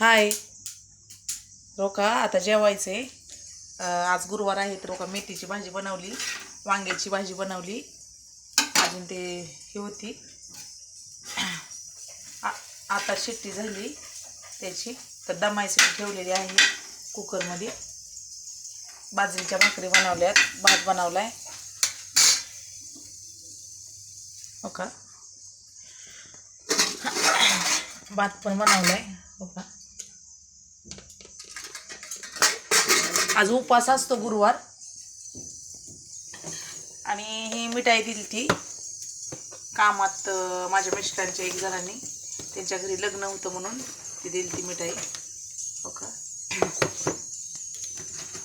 हाय. Roca आता जेवायचं आहे आज गुरुवार आहे तर रोका मेथीची भाजी बनवली वांग्याची भाजी बनवली. अजून ते हे होती. आ- आता शिट्टी झाली त्याची. तर दमायसाठी ठेवलेली आहे कुकरमध्ये. बाजरीच्या भाकरी बनवल्यात भात बनवलाय. हो का भात पण बनवलाय. हो का आज उपवास असतो गुरुवार. आणि ही मिठाई दिली ती. कामात माझ्या मिस्टरांच्या एक जणांनी. त्यांच्या घरी लग्न होतं म्हणून ती दिली ती मिठाई. हो का?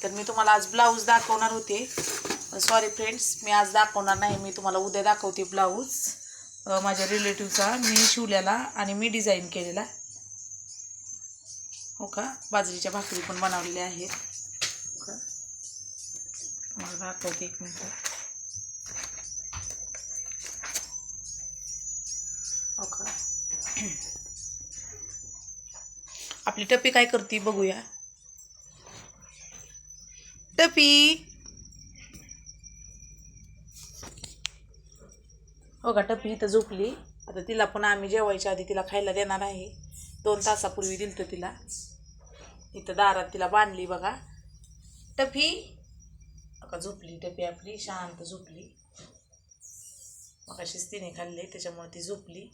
तर मी तुम्हाला आज ब्लाऊज दाखवणार होते. सॉरी फ्रेंड्स मी आज दाखवणार नाही. मी तुम्हाला उद्या दाखवते ब्लाऊज. माझ्या रिलेटिव्हचा मी शिवलेला आणि मी डिझाईन केलेला. हो का? बाजरीच्या भाकरी पण बनवलेल्या आहेत. हो मला दाखवते एक मिनटं. हो का आपली टपी काय करते बघूया. टपी. हो का टपी इथं झोपली. आता तिला पण आम्ही जेवायच्या आधी तिला खायला देणार आहे. दोन तासापूर्वी दिलं तर तिला. इथं दारात तिला बांधली बघा. टफी का झोपली टफी आपली शांत झोपली. मग अशीच तिने खाल्ली त्याच्यामुळे ती झोपली.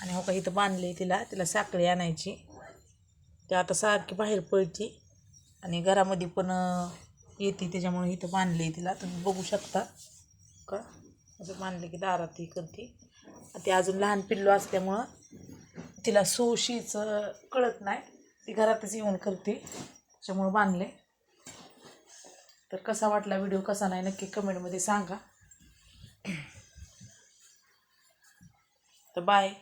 आणि हो का इथं बांधले तिला तिला साखळी आणायची. ते आता सारखी बाहेर पळती. आणि घरामध्ये पण येते त्याच्यामुळे इथं बांधले तिला. तुम्ही बघू शकता. का? असं बांधले की दारात ही करते. ते अजून लहान पिल्लू असल्यामुळं तिला सोशीचं कळत नाही. ती घरातच येऊन करते. त्याच्यामुळं बांधले. तर कसा वाटला व्हिडिओ कसा नाही नक्की कमेंटमध्ये सांगा. तर बाय.